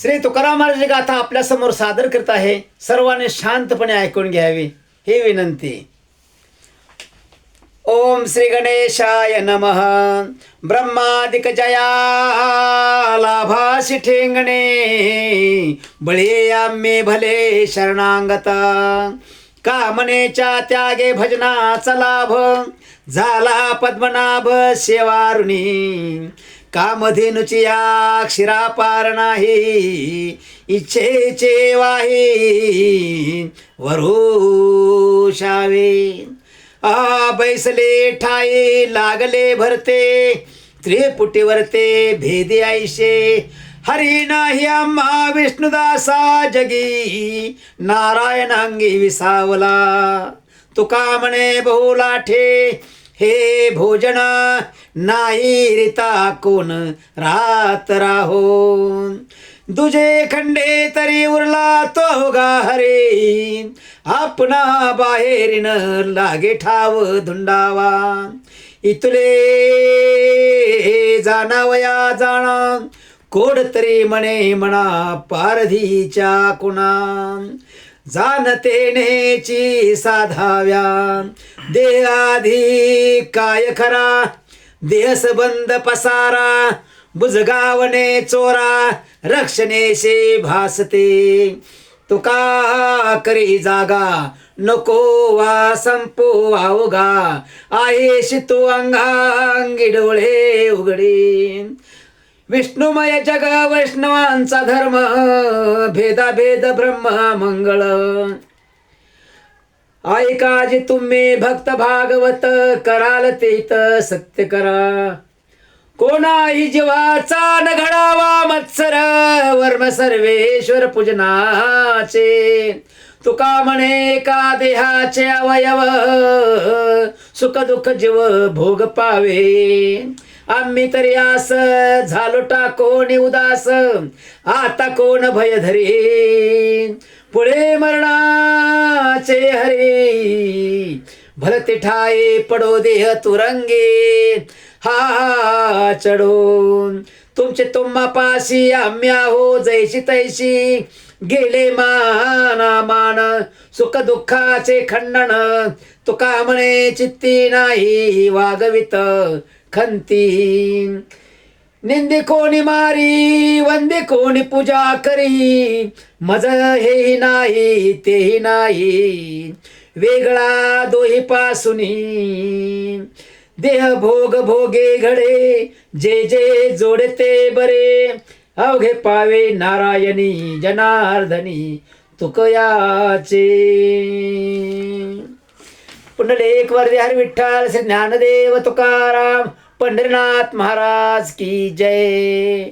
श्री तुकाराम महाराज गाथा आपल्यासमोर सादर करत आहे. सर्वांनी शांतपणे ऐकून घ्यावी. ही विनंती. ओम श्री गणेशाय नमः. ब्रह्मादिक जया लाभाशी ठेंगणे बळीया मे भले शरणांगता. कामनेच्या त्यागे भजनाचा लाभ. झाला पद्मनाभ सेवारुणी कामधेनुची या क्षीरापार नाही इच्छेचे वाही वरुषावे. आ बैसले ठाई लागले भरते त्रिपुटीवरते भेदी आईशे. हरी नाही आम्हा विष्णुदासा जगी नारायणांगी विसावला. तुका म्हणे बहुलाठे हे भोजन नाही रिता कोण रात राहो? दुजे खंडे तरी उरला तो गा हरे. आपणा बाहेरीन लागे ठाव धुंडावा. इथले जाणावया जाणा. कोड तरी म्हणे म्हणा पारधीच्या कुणा. जाणतेनेची साधाव्या. देहाधी काय खरा? देहसबंध पसारा. बुजगावणे चोरा. रक्षणेशे भासते. तुका करी जागा. नको वा संपो अवघा आहेशी तू अंगांगी डोळे उघडे. विष्णुमय जग वैष्णवांचा धर्म भेदाभेद ब्रह्म मंगळ. ऐकाजी तुम्ही भक्त भागवत कराल तेत सत्य करा. कोणाही जीवाचा न घडावा मत्सर वर्म सर्वेश्वर पूजनाचे. तुका म्हणे का देहाचे अवयव सुख दुःख जीव भोग पावे. आम्ही तरी आस झालो टाकोणी उदास. आता कोण भय धरी? पुढे मरणाचे हरे. भलते ठाये पडो देह तुरंगे. हा चढून तुमचे तुम्हा पाशी आम्या हो जैशी तैशी. गेले माना मान सुख दुःखाचे खंडन. तुका म्हणे चित्ती नाही वागवित. खंती. निंदे कोणी मारी वंदे कोणी पूजा करी. मज हेही नाही तेही नाही. वेगळा दोही पासुनी देह भोग भोगे घडे जे जे जोडते बरे. अवघे पावे नारायणी जनार्दनी तुकयाचे. पुंडलेख वर्धे हरी विठ्ठल श्री ज्ञानदेव तुकाराम पंढरीनाथ महाराज की जय.